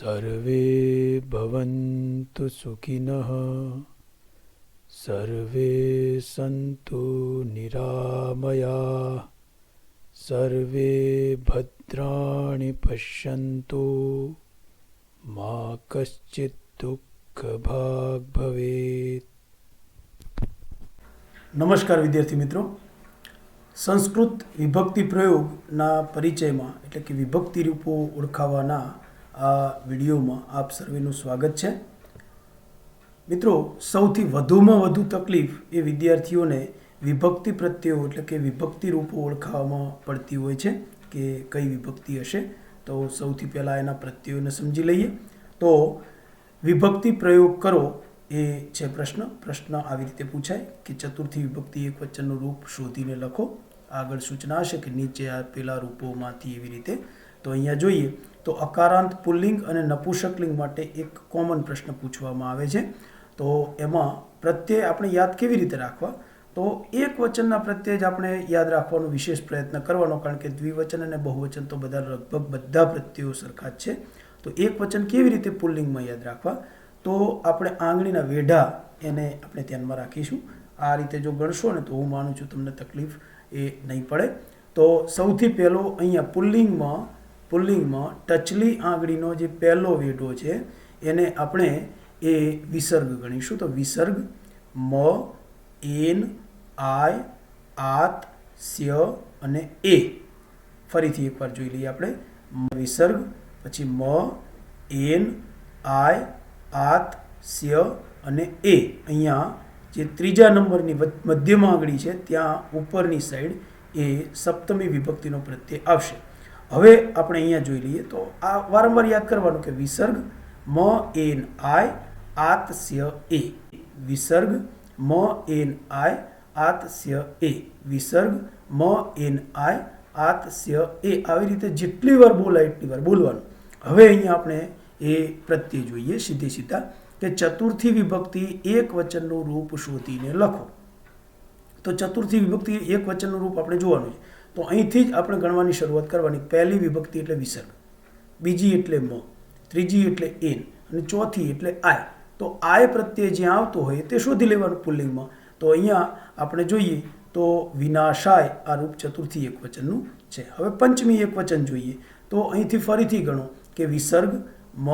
સર્વે ભવન્તુ સુખિનઃ સર્વે સંતુ નિરામયા સર્વે ભદ્રાણિ પશ્યન્તુ મા કશ્ચિત દુઃખભાગ ભવેત નમસ્કાર વિદ્યાર્થી મિત્રો સંસ્કૃત વિભક્તિ પ્રયોગના પરિચયમાં એટલે કે વિભક્તિ રૂપો ઓળખાવાના આ વિડીયોમાં આપ સર્વેનું સ્વાગત છે. મિત્રો, સૌથી વધુમાં વધુ તકલીફ એ વિદ્યાર્થીઓને વિભક્તિ પ્રત્યયો એટલે કે વિભક્તિ રૂપો ઓળખાવામાં પડતી હોય છે કે કઈ વિભક્તિ હશે. તો સૌથી પહેલાં એના પ્રત્યયોને સમજી લઈએ. તો વિભક્તિ પ્રયોગ કરો એ છે પ્રશ્ન. પ્રશ્ન આવી રીતે પૂછાય કે ચતુર્થી વિભક્તિ એક વચનનું રૂપ શોધીને લખો. આગળ સૂચના હશે કે નીચે આપેલા રૂપોમાંથી એવી રીતે. તો અહીંયા જોઈએ તો અકારાંત પુલ્લિંગ અને નપુષકલિંગ માટે એક કોમન પ્રશ્ન પૂછવામાં આવે છે. તો એમાં પ્રત્યય આપણે યાદ કેવી રીતે રાખવા? તો એક વચનના પ્રત્યે જ આપણે યાદ રાખવાનો વિશેષ પ્રયત્ન કરવાનો, કારણ કે દ્વિવચન અને બહુવચન તો બધા લગભગ બધા પ્રત્યયો સરખા જ છે. તો એક વચન કેવી રીતે પુલ્લિંગમાં યાદ રાખવા? તો આપણે આંગળીના વેઢા એને આપણે ધ્યાનમાં રાખીશું. આ રીતે જો ગણશો ને તો હું માનું છું તમને તકલીફ એ નહીં પડે. તો સૌથી પહેલો અહીંયા પુલ્લિંગમાં પુલ્લિંગમાં ટચલી આંગળીનો જે પહેલો વેઢો છે, એને આપણે એ વિસર્ગ ગણીશું. તો વિસર્ગ મ, એન, આય, આત સ્ય અને એ. ફરીથી એકવાર જોઈ લઈએ આપણે. વિસર્ગ, પછી મ, એન, આય, આત સ્ય અને એ. અહીંયા જે ત્રીજા નંબરની મધ્યમાં આંગળી છે, ત્યાં ઉપરની સાઈડ એ સપ્તમી વિભક્તિનો પ્રત્યય આવશે. હવે આપણે અહીંયા જોઈ લઈએ તો આ વારંવાર યાદ કરવાનું કે વિસર્ગ મ એન આય આત સ્ય એ. વિસર્ગ મ એન આય આત સ્ય એ. વિસર્ગ મ એન આય આત સ્ય એ. આવી રીતે જેટલી વાર બોલાય એટલી વાર બોલવાનું. હવે અહીંયા આપણે એ પ્રત્યે જોઈએ સીધે સીધા કે ચતુર્થી વિભક્તિ એક વચનનું રૂપ શોધીને લખો. તો ચતુર્થી વિભક્તિ એક વચનનું રૂપ આપણે જોવાનું છે. તો અહીંથી જ આપણે ગણવાની શરૂઆત કરવાની. પહેલી વિભક્તિ એટલે વિસર્ગ. બીજી એટલે મ. ત્રીજી એટલે એન. અને ચોથી એટલે આય. તો આય પ્રત્યે જ્યાં આવતો હોય તે શોધી લેવાનું પુલ્લિંગમાં. તો અહીંયા આપણે જોઈએ તો વિનાશાય આ રૂપ ચતુર્થી એક વચનનું છે. હવે પંચમી એક વચન જોઈએ. તો અહીંથી ફરીથી ગણો કે વિસર્ગ, મ,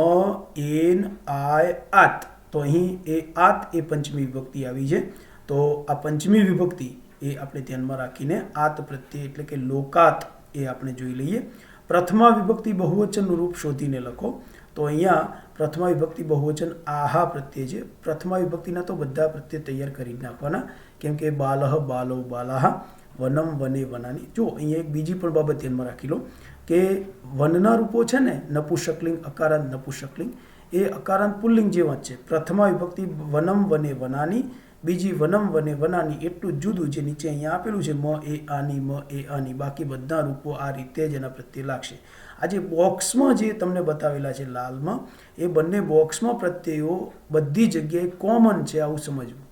એન, આય, આત. તો અહીં એ આત એ પંચમી વિભક્તિ આવી છે. તો આ પંચમી વિભક્તિ એ આપણે ધ્યાનમાં રાખીને આત પ્રત્યે એટલે કે લોકાત એ આપણે જોઈ લઈએ. પ્રથમા વિભક્તિ બહુવચનનું રૂપ શોધીને લખો. તો અહીંયા પ્રથમા વિભક્તિ બહુવચન આહા પ્રત્યે છે. પ્રથમા વિભક્તિના તો બધા પ્રત્યે તૈયાર કરી નાખવાના. કેમ કે બાલહ, બાલો, બાલાહ, વનમ, વને, વનાની. જો અહીંયા એક બીજી પણ બાબત ધ્યાનમાં રાખી લો કે વનના રૂપો છે ને, નપુસકલિંગ, અકારાંત, નપુસકલિંગ, એ અકારાંત પુલ્લિંગ જેવા જ છે. પ્રથમા વિભક્તિ વનમ, વને, વનાની બીજી વનમ વને વનાની એટલું જુદું જે નીચે અહીંયા આપેલું છે, મ, એ આની મ, એ આની બાકી બધા રૂપો આ રીતે જ એના પ્રત્યે લાગશે. આ જે બોક્સમાં જે તમને બતાવેલા છે લાલમાં, એ બંને બોક્સમાં પ્રત્યયો બધી જગ્યાએ કોમન છે, આવું સમજવું.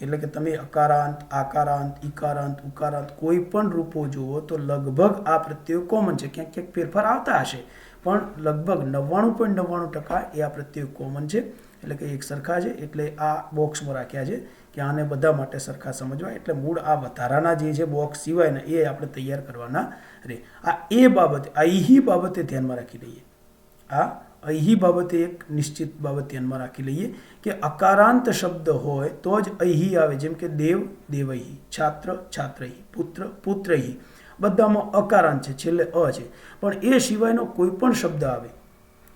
એટલે કે તમે અકારાંત, આકારાંત ઇકારાંત ઉકારાંત કોઈ પણ રૂપો જુઓ તો લગભગ આ પ્રત્યયો કોમન છે. ક્યાંક ક્યાંક ફેરફાર આવતા હશે, પણ લગભગ નવ્વાણું પોઈન્ટ નવ્વાણું ટકા એ આ પ્રત્યયો કોમન છે. એટલે કે એક સરખા છે, એટલે આ બોક્સમાં રાખ્યા છે કે આને બધા માટે સરખા સમજવા. એટલે મૂળ આ વધારાના જે છે બોક્સ સિવાયના એ આપણે તૈયાર કરવાના રહે આ એ બાબતે, આ ઈ બાબતે ધ્યાનમાં રાખી લઈએ. આ અહીં બાબતે એક નિશ્ચિત બાબત ધ્યાનમાં રાખી લઈએ કે અકારાંત શબ્દ હોય તો જ અહીં આવે, જેમ કે દેવ, દેવહી, છાત્ર, છાત્રહી, પુત્ર, પુત્રહી. બધામાં અકારાંત છે, છેલ્લે અ છે. પણ એ સિવાયનો કોઈ પણ શબ્દ આવે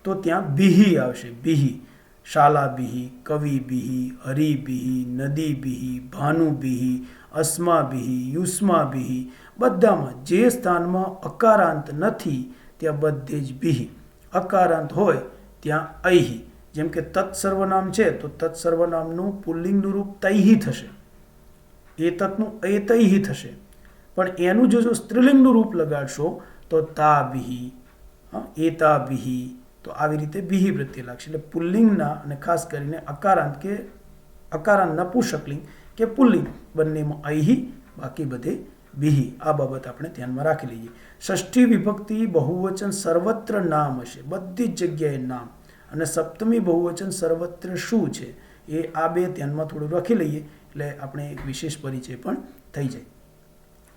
તો ત્યાં બિહી આવશે, બિહી. શાલા બિહી, કવિ બિહી, હરી બિહી, નદી બિહી, ભાનુ બિહી, અસ્મા બિહી યુસ્મા બિહી. બધામાં જે સ્થાનમાં અકારાંત નથી, ત્યાં બધે જ બિહી. અકારાંત હોય ત્યાં અહી જેમ કે તત્સર્વનામ છે, તો તત્સર્વનામનું પુલ્લિંગનું રૂપ તૈહી થશે. એ તત્નું એ તૈહી થશે. પણ એનું જો સ્ત્રીલિંગનું રૂપ લગાડશો, તો તા બિહી એતા બિહી તો આવી રીતે બિહી પ્રત્યે લાગશે એટલે પુલ્લિંગના અને ખાસ કરીને અકારાંત કે અકારાંત નપુંસકલિંગ કે પુલ્લિંગ બંનેમાં અહી બાકી બધે બિહી. આ બાબત આપણે ધ્યાનમાં રાખી લઈએ. ષષ્ઠી વિભક્તિ બહુવચન સર્વત્ર નામ હશે. બધી જ જગ્યાએ નામ. અને સપ્તમી બહુવચન સર્વત્ર શું છે? એ આ બે ધ્યાનમાં થોડું રાખી લઈએ. એટલે આપણે એક વિશેષ પરિચય પણ થઈ જાય.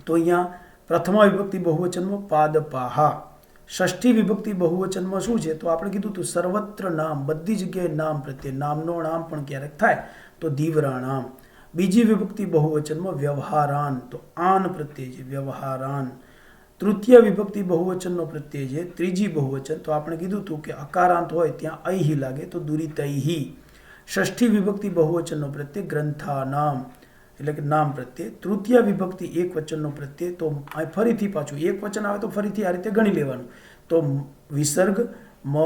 તો અહીંયા પ્રથમા વિભક્તિ બહુવચનમાં પાદપાહા. ષષ્ઠી વિભક્તિ બહુવચનમાં શું છે? તો આપણે કીધું હતું સર્વત્ર નામ. બધી જગ્યાએ નામ પ્રત્યે. નામનો નામ પણ ક્યારેક થાય. તો દીવરાણામ. બીજી વિભક્તિ બહુવચનમાં વ્યવહારાન તો આન પ્રત્યે છે વ્યવહારાન તૃતીય વિભક્તિ બહુવચનનો પ્રત્યય છે ત્રીજી બહુવચન તો આપણે કીધું હતું કે અકારાંત હોય ત્યાં અહી લાગે તો દુરિતૈહી ષષ્ઠી વિભક્તિ બહુવચનનો પ્રત્યય ગ્રંથાનામ એટલે કે નામ પ્રત્યે તૃતીય વિભક્તિ એક વચનનો પ્રત્યે તો અહીં ફરીથી પાછું એક વચન આવે તો ફરીથી આ રીતે ગણી લેવાનું તો વિસર્ગ મ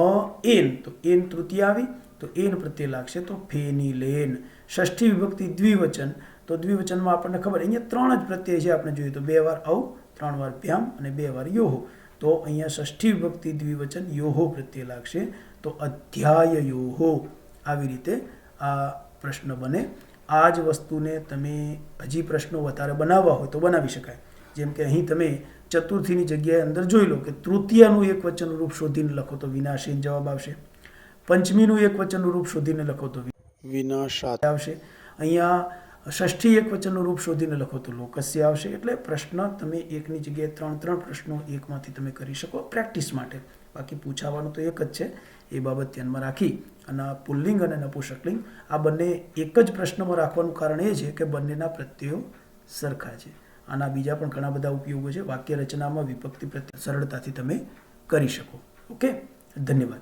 એન તો એન તૃતીય આવી તો એન પ્રત્યે લાગશે તો ફેની લેન ષષ્ઠી વિભક્તિ દ્વિવચન. તો દ્વિવચનમાં આપણને ખબર, અહીંયા ત્રણ જ પ્રત્યય છે આપણે જોઈએ તો, બે વાર ઔ, ત્રણ વાર પ્યામ અને બે વાર યોહો. તો અહીંયા ષષ્ઠી વિભક્તિ દ્વિવચન યોહો પ્રત્યે લાગશે. તો અધ્યાય યોહો, આવી રીતે આ પ્રશ્ન બને. આ જ વસ્તુને તમે હજી પ્રશ્નો વધારે બનાવવા હોય તો બનાવી શકાય. જેમ કે અહીં તમે ચતુર્થીની જગ્યાએ અંદર જોઈ લો કે તૃતીયાનું એક વચનનું રૂપ શોધીને લખો તો વિનાશીન જવાબ આવશે. પંચમીનું એક વચનનું રૂપ શોધીને લખો તો વિનાશાત. આવશે. અહીંયા ષષ્ઠી એક વચનનું રૂપ શોધીને લખો તો લોકસ્ય આવશે. એટલે પ્રશ્ન તમે એકની જગ્યાએ ત્રણ ત્રણ પ્રશ્નો એકમાંથી તમે કરી શકો પ્રેક્ટિસ માટે. બાકી પૂછાવાનું તો એક જ છે. એ બાબત ધ્યાનમાં રાખી. અને પુલ્લિંગ અને નપુસકલિંગ આ બંને એક જ પ્રશ્નમાં રાખવાનું કારણ એ છે કે બંનેના પ્રત્યયો સરખા છે. આના બીજા પણ ઘણા બધા ઉપયોગો છે. વાક્ય રચનામાં વિભક્તિ પ્રત્યે સરળતાથી તમે કરી શકો. ઓકે? ધન્યવાદ.